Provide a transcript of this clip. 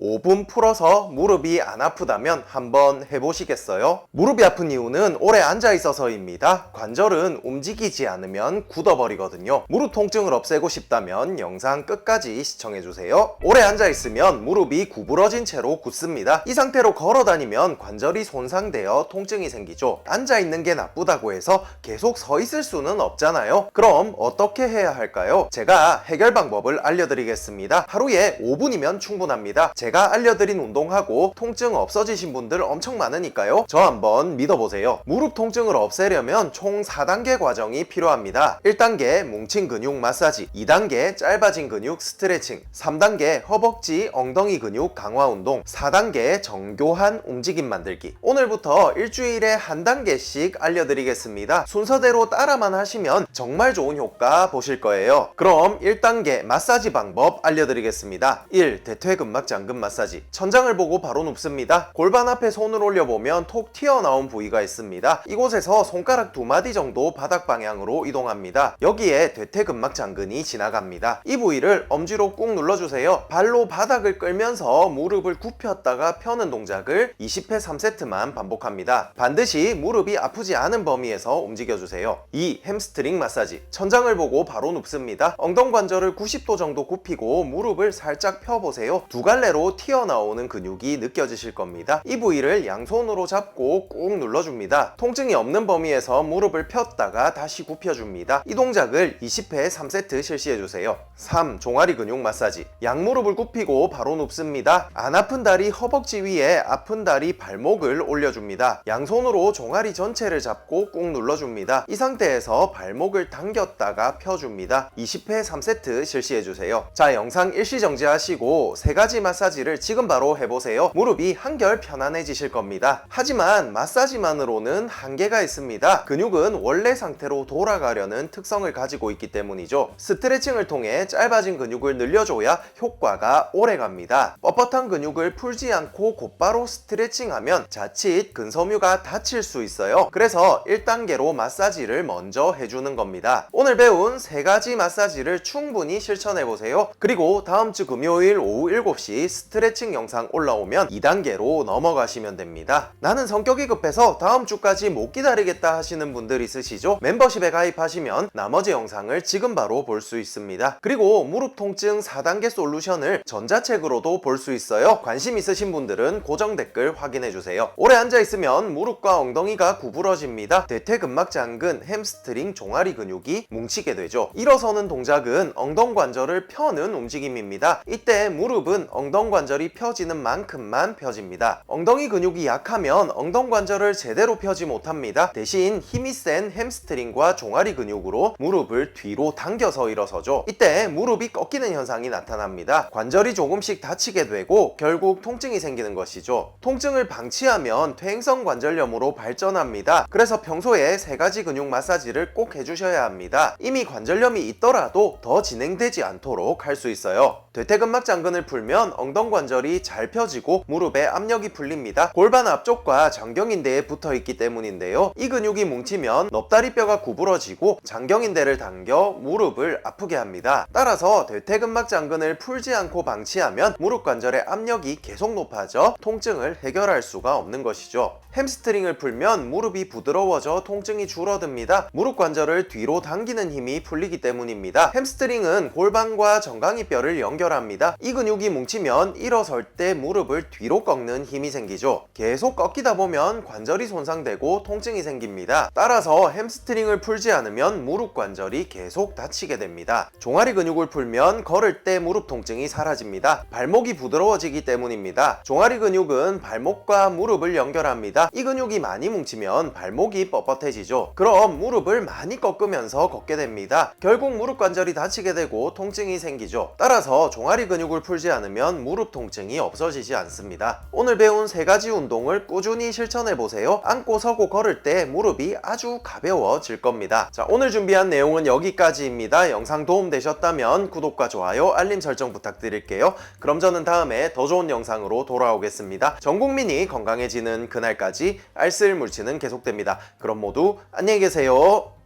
5분 풀어서 무릎이 안 아프다면 한번 해보시겠어요? 무릎이 아픈 이유는 오래 앉아 있어서입니다. 관절은 움직이지 않으면 굳어버리거든요. 무릎 통증을 없애고 싶다면 영상 끝까지 시청해주세요. 오래 앉아 있으면 무릎이 구부러진 채로 굳습니다. 이 상태로 걸어 다니면 관절이 손상되어 통증이 생기죠. 앉아 있는 게 나쁘다고 해서 계속 서 있을 수는 없잖아요. 그럼 어떻게 해야 할까요? 제가 해결 방법을 알려드리겠습니다. 하루에 5분이면 충분합니다. 제가 알려드린 운동하고 통증 없어지신 분들 엄청 많으니까요. 저 한번 믿어보세요. 무릎 통증을 없애려면 총 4단계 과정이 필요합니다. 1단계 뭉친 근육 마사지, 2단계 짧아진 근육 스트레칭, 3단계 허벅지, 엉덩이 근육 강화 운동, 4단계 정교한 움직임 만들기. 오늘부터 일주일에 한 단계씩 알려드리겠습니다. 순서대로 따라만 하시면 정말 좋은 효과 보실 거예요. 그럼 1단계 마사지 방법 알려드리겠습니다. 1. 대퇴근막 잠금 마사지. 천장을 보고 바로 눕습니다. 골반 앞에 손을 올려보면 톡 튀어나온 부위가 있습니다. 이곳에서 손가락 두 마디 정도 바닥 방향으로 이동합니다. 여기에 대퇴근막 장근이 지나갑니다. 이 부위를 엄지로 꾹 눌러주세요. 발로 바닥을 끌면서 무릎을 굽혔다가 펴는 동작을 20회 3세트만 반복합니다. 반드시 무릎이 아프지 않은 범위에서 움직여주세요. 2. 햄스트링 마사지. 천장을 보고 바로 눕습니다. 엉덩 관절을 90도 정도 굽히고 무릎을 살짝 펴보세요. 두 갈래로 튀어나오는 근육이 느껴지실 겁니다. 이 부위를 양손으로 잡고 꾹 눌러줍니다. 통증이 없는 범위에서 무릎을 폈다가 다시 굽혀줍니다. 이 동작을 20회 3세트 실시해주세요. 3. 종아리 근육 마사지. 양무릎을 굽히고 바로 눕습니다. 안 아픈 다리 허벅지 위에 아픈 다리 발목을 올려줍니다. 양손으로 종아리 전체를 잡고 꾹 눌러줍니다. 이 상태에서 발목을 당겼다가 펴줍니다. 20회 3세트 실시해주세요. 자, 영상 일시 정지하시고 세 가지 마사지 를 지금 바로 해보세요. 무릎이 한결 편안해지실 겁니다. 하지만 마사지만으로는 한계가 있습니다. 근육은 원래 상태로 돌아가려는 특성을 가지고 있기 때문이죠. 스트레칭을 통해 짧아진 근육을 늘려줘야 효과가 오래 갑니다. 뻣뻣한 근육을 풀지 않고 곧바로 스트레칭하면 자칫 근섬유가 다칠 수 있어요. 그래서 1단계로 마사지를 먼저 해주는 겁니다. 오늘 배운 세 가지 마사지를 충분히 실천해 보세요. 그리고 다음 주 금요일 오후 7시 스트레칭 영상 올라오면 2단계로 넘어가시면 됩니다. 나는 성격이 급해서 다음 주까지 못 기다리겠다 하시는 분들 있으시죠? 멤버십에 가입하시면 나머지 영상을 지금 바로 볼 수 있습니다. 그리고 무릎 통증 4단계 솔루션을 전자책으로도 볼 수 있어요. 관심 있으신 분들은 고정 댓글 확인해 주세요. 오래 앉아 있으면 무릎과 엉덩이가 구부러집니다. 대퇴근막 장근, 햄스트링, 종아리 근육이 뭉치게 되죠. 일어서는 동작은 엉덩 관절을 펴는 움직임입니다. 이때 무릎은 엉덩 관절 이 펴지는 만큼만 펴집니다. 엉덩이 근육이 약하면 엉덩 관절을 제대로 펴지 못합니다. 대신 힘이 센 햄스트링과 종아리 근육으로 무릎을 뒤로 당겨서 일어서죠. 이때 무릎이 꺾이는 현상이 나타납니다. 관절이 조금씩 다치게 되고 결국 통증이 생기는 것이죠. 통증을 방치하면 퇴행성 관절염으로 발전합니다. 그래서 평소에 세 가지 근육 마사지를 꼭 해주셔야 합니다. 이미 관절염이 있더라도 더 진행되지 않도록 할 수 있어요. 대퇴근막 장근을 풀면 엉덩 관절이 잘 펴지고 무릎에 압력이 풀립니다. 골반 앞쪽과 장경인대에 붙어 있기 때문인데요. 이 근육이 뭉치면 넙다리뼈가 구부러지고 장경인대를 당겨 무릎을 아프게 합니다. 따라서 대퇴근막 장근을 풀지 않고 방치하면 무릎 관절의 압력이 계속 높아져 통증을 해결할 수가 없는 것이죠. 햄스트링을 풀면 무릎이 부드러워져 통증이 줄어듭니다. 무릎 관절을 뒤로 당기는 힘이 풀리기 때문입니다. 햄스트링은 골반과 정강이 뼈를 연결합니다. 이 근육이 뭉치면 일어설 때 무릎을 뒤로 꺾는 힘이 생기죠. 계속 꺾이다 보면 관절이 손상되고 통증이 생깁니다. 따라서 햄스트링을 풀지 않으면 무릎 관절이 계속 다치게 됩니다. 종아리 근육을 풀면 걸을 때 무릎 통증이 사라집니다. 발목이 부드러워지기 때문입니다. 종아리 근육은 발목과 무릎을 연결합니다. 이 근육이 많이 뭉치면 발목이 뻣뻣해지죠. 그럼 무릎을 많이 꺾으면서 걷게 됩니다. 결국 무릎 관절이 다치게 되고 통증이 생기죠. 따라서 종아리 근육을 풀지 않으면 무릎 통증이 없어지지 않습니다. 오늘 배운 세 가지 운동을 꾸준히 실천해 보세요. 앉고 서고 걸을 때 무릎이 아주 가벼워질 겁니다. 자, 오늘 준비한 내용은 여기까지입니다. 영상 도움 되셨다면 구독과 좋아요, 알림 설정 부탁드릴게요. 그럼 저는 다음에 더 좋은 영상으로 돌아오겠습니다. 전 국민이 건강해지는 그날까지 알쓸 물치는 계속됩니다. 그럼 모두 안녕히 계세요.